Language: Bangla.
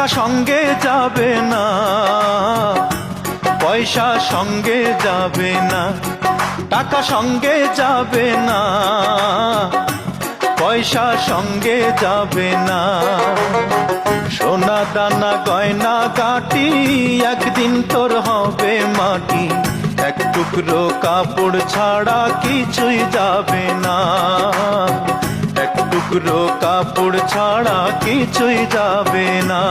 টাকা সঙ্গে যাবে না, পয়সা সঙ্গে যাবে না, টাকা সঙ্গে যাবে না, পয়সা সঙ্গে যাবে না। সোনা দানা গয়না কাটি, একদিন তোর হবে মাটি, এক টুকরো কাপড় ছাড়া কিছুই যাবে না। টুকরো কাপড় ছাড়া কিছুই যাবে না।